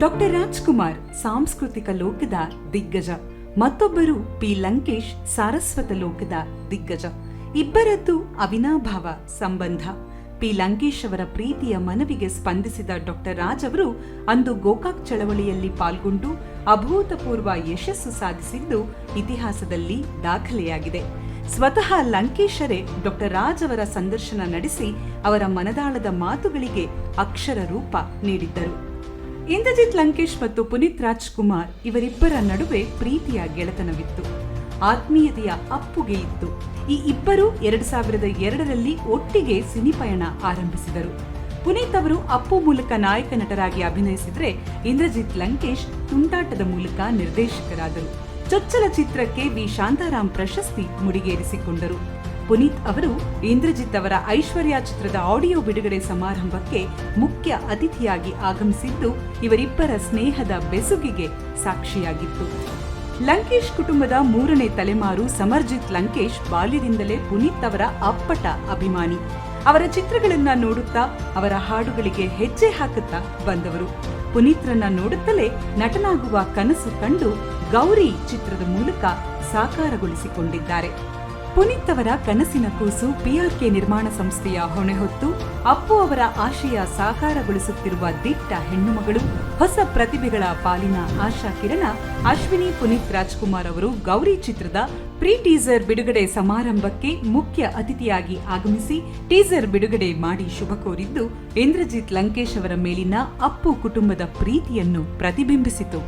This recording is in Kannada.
ಡಾಕ್ಟರ್ ರಾಜ್ಕುಮಾರ್ ಸಾಂಸ್ಕೃತಿಕ ಲೋಕದ ದಿಗ್ಗಜ. ಮತ್ತೊಬ್ಬರು ಪಿ. ಲಂಕೇಶ್ ಸಾರಸ್ವತ ಲೋಕದ ದಿಗ್ಗಜ. ಇಬ್ಬರದ್ದು ಅವಿನಾಭಾವ ಸಂಬಂಧ. ಪಿ. ಲಂಕೇಶ್ ಅವರ ಪ್ರೀತಿಯ ಮನವಿಗೆ ಸ್ಪಂದಿಸಿದ ಡಾಕ್ಟರ್ ರಾಜ್ ಅವರು ಅಂದು ಗೋಕಾಕ್ ಚಳವಳಿಯಲ್ಲಿ ಪಾಲ್ಗೊಂಡು ಅಭೂತಪೂರ್ವ ಯಶಸ್ಸು ಸಾಧಿಸಿದ್ದು ಇತಿಹಾಸದಲ್ಲಿ ದಾಖಲೆಯಾಗಿದೆ. ಸ್ವತಃ ಲಂಕೇಶರೇ ಡಾಕ್ಟರ್ ರಾಜ್ ಅವರ ಸಂದರ್ಶನ ನಡೆಸಿ ಅವರ ಮನದಾಳದ ಮಾತುಗಳಿಗೆ ಅಕ್ಷರ ರೂಪ ನೀಡಿದ್ದರು. ಇಂದ್ರಜಿತ್ ಲಂಕೇಶ್ ಮತ್ತು ಪುನೀತ್ ರಾಜ್ಕುಮಾರ್ ಇವರಿಬ್ಬರ ನಡುವೆ ಪ್ರೀತಿಯ ಗೆಳೆತನವಿತ್ತು. ಆತ್ಮೀಯತೆಯ ಅಪ್ಪುಗೆ ಇತ್ತು. ಈ ಇಬ್ಬರು ಎರಡು ಸಾವಿರದ ಎರಡರಲ್ಲಿ ಒಟ್ಟಿಗೆ ಸಿನಿಪಯಣ ಆರಂಭಿಸಿದರು. ಪುನೀತ್ ಅವರು ಅಪ್ಪು ಮೂಲಕ ನಾಯಕ ನಟರಾಗಿ ಅಭಿನಯಿಸಿದರೆ ಇಂದ್ರಜಿತ್ ಲಂಕೇಶ್ ತುಂಟಾಟದ ಮೂಲಕ ನಿರ್ದೇಶಕರಾದರು. ಚೊಚ್ಚಲ ಚಿತ್ರಕ್ಕೆ ವಿ. ಶಾಂತಾರಾಮ್ ಪ್ರಶಸ್ತಿ ಮುಡಿಗೇರಿಸಿಕೊಂಡರು. ಪುನೀತ್ ಅವರು ಇಂದ್ರಜಿತ್ ಅವರ ಐಶ್ವರ್ಯ ಚಿತ್ರದ ಆಡಿಯೋ ಬಿಡುಗಡೆ ಸಮಾರಂಭಕ್ಕೆ ಮುಖ್ಯ ಅತಿಥಿಯಾಗಿ ಆಗಮಿಸಿದ್ದು ಇವರಿಬ್ಬರ ಸ್ನೇಹದ ಬೆಸುಗಿಗೆ ಸಾಕ್ಷಿಯಾಗಿತ್ತು. ಲಂಕೇಶ್ ಕುಟುಂಬದ ಮೂರನೇ ತಲೆಮಾರು ಸಮರ್ಜಿತ್ ಲಂಕೇಶ್ ಬಾಲ್ಯದಿಂದಲೇ ಪುನೀತ್ ಅವರ ಅಪ್ಪಟ ಅಭಿಮಾನಿ. ಅವರ ಚಿತ್ರಗಳನ್ನ ನೋಡುತ್ತಾ ಅವರ ಹಾಡುಗಳಿಗೆ ಹೆಜ್ಜೆ ಹಾಕುತ್ತಾ ಬಂದವರು. ಪುನೀತ್ರನ್ನ ನೋಡುತ್ತಲೇ ನಟನಾಗುವ ಕನಸು ಕಂಡು ಗೌರಿ ಚಿತ್ರದ ಮೂಲಕ ಸಾಕಾರಗೊಳಿಸಿಕೊಂಡಿದ್ದಾರೆ. ಪುನೀತ್ ಅವರ ಕನಸಿನ ಕೂಸು ಪಿಆರ್ಕೆ ನಿರ್ಮಾಣ ಸಂಸ್ಥೆಯ ಹೊಣೆ ಹೊತ್ತು ಅಪ್ಪು ಅವರ ಆಶಯ ಸಾಕಾರಗೊಳಿಸುತ್ತಿರುವ ದಿಟ್ಟ ಹೆಣ್ಣುಮಗಳು, ಹೊಸ ಪ್ರತಿಭೆಗಳ ಪಾಲಿನ ಆಶಾ ಕಿರಣ, ಅಶ್ವಿನಿ ಪುನೀತ್ ರಾಜ್ಕುಮಾರ್ ಅವರು ಗೌರಿ ಚಿತ್ರದ ಪ್ರೀ ಟೀಸರ್ ಬಿಡುಗಡೆ ಸಮಾರಂಭಕ್ಕೆ ಮುಖ್ಯ ಅತಿಥಿಯಾಗಿ ಆಗಮಿಸಿ ಟೀಸರ್ ಬಿಡುಗಡೆ ಮಾಡಿ ಶುಭ ಕೋರಿದ್ದು, ಇಂದ್ರಜಿತ್ ಲಂಕೇಶ್ ಅವರ ಮೇಲಿನ ಅಪ್ಪು ಕುಟುಂಬದ ಪ್ರೀತಿಯನ್ನು ಪ್ರತಿಬಿಂಬಿಸಿತು.